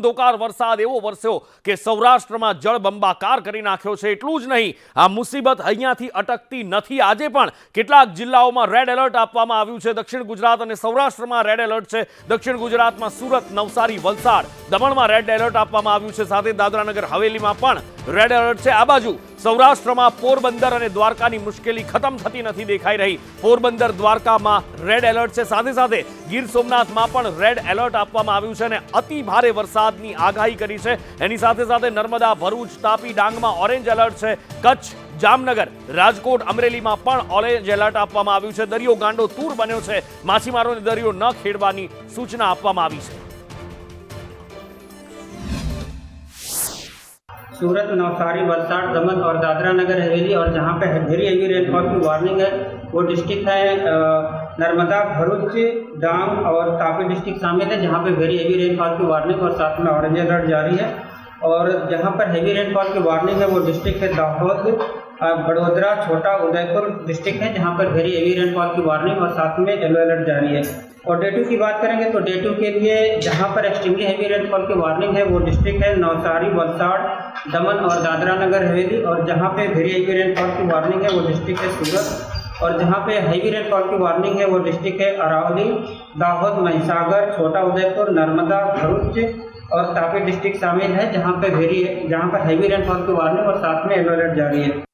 ધમધોકાર વરસાદ એવો વરસ્યો કે સૌરાષ્ટ્રમાં જળબંબાકાર કરી નાખ્યો છે. એટલું જ નહીં, આ મુસીબત અહીંયાથી અટકતી નથી. આજે પણ કેટલાક જિલ્લાઓમાં રેડ એલર્ટ આપવામાં આવ્યું છે. દક્ષિણ ગુજરાત અને સૌરાષ્ટ્રમાં રેડ એલર્ટ છે. દક્ષિણ ગુજરાતમાં સુરત, નવસારી, વલસાડ, દમણમાં રેડ એલર્ટ આપવામાં આવ્યું છે. સાથે દાદરાનગર, હવેલીમાં પણ રેડ એલર્ટ છે. આ બાજુ સૌરાષ્ટ્રમાં પોરબંદર અને દ્વારકાની મુશ્કેલી ખતમ થતી નથી દેખાઈ રહી. પોરબંદર, દ્વારકામાં રેડ એલર્ટ છે. સાથે સાથે ગીર સોમનાથમાં પણ રેડ એલર્ટ આપવામાં આવ્યું છે અને અતિ ભારે વરસાદની આગાહી કરી છે એની સાથે સાથે નર્મદા ભરૂચ તાપી ડાંગમાં ઓરેન્જ એલર્ટ છે કચ્છ જામનગર રાજકોટ અમરેલીમાં પણ ઓરેન્જ એલર્ટ આપવામાં આવ્યું છે દરિયો ગાંડો તૂર બન્યો છે માછીમારોને દરિયો ન ખેડવાની સૂચના આપવામાં આવી છે सूरत नवसारी वलसाड दमन और दादरा नगर हवेली और जहाँ पे वेरी हेवी रेनफॉल की वार्निंग है वो डिस्ट्रिक्ट है अ, नर्मदा, भरूच, डांग और तापी डिस्ट्रिक्ट शामिल है, जहाँ पे वेरी हेवी रेनफॉल की वार्निंग और साथ में ऑरेंज अलर्ट जारी है। और जहाँ पर हैवी रेनफॉल की वार्निंग है, वो डिस्ट्रिक्ट है दाहोद बड़ोदरा, छोटा उदयपुर डिस्ट्रिक्ट है, जहाँ पर वेरी हेवी रेनफॉल की वार्निंग और साथ में येलो अलर्ट जारी है। और डे टू की बात करेंगे तो डे टू के लिए जहाँ पर एक्सट्रीमली हैवी रेनफॉल की वार्निंग है, वो डिस्ट्रिक्ट है नवसारी, वलसाड़, दमन और दादरा नगर हवेली। और जहाँ पे वेरी हेवी रेनफॉल की वार्निंग है, वो डिस्ट्रिक्ट है सूरत। और जहाँ पे हैवी रेनफॉल की वार्निंग है, वो डिस्ट्रिक्ट है अरावली, दाहोद, महिसागर, छोटा उदयपुर, नर्मदा, भरूच और तापी डिस्ट्रिक्ट शामिल है जहाँ पे वेरी जहाँ पर हैवी रेनफॉल की वार्निंग और साथ में येलो अलर्ट जारी है।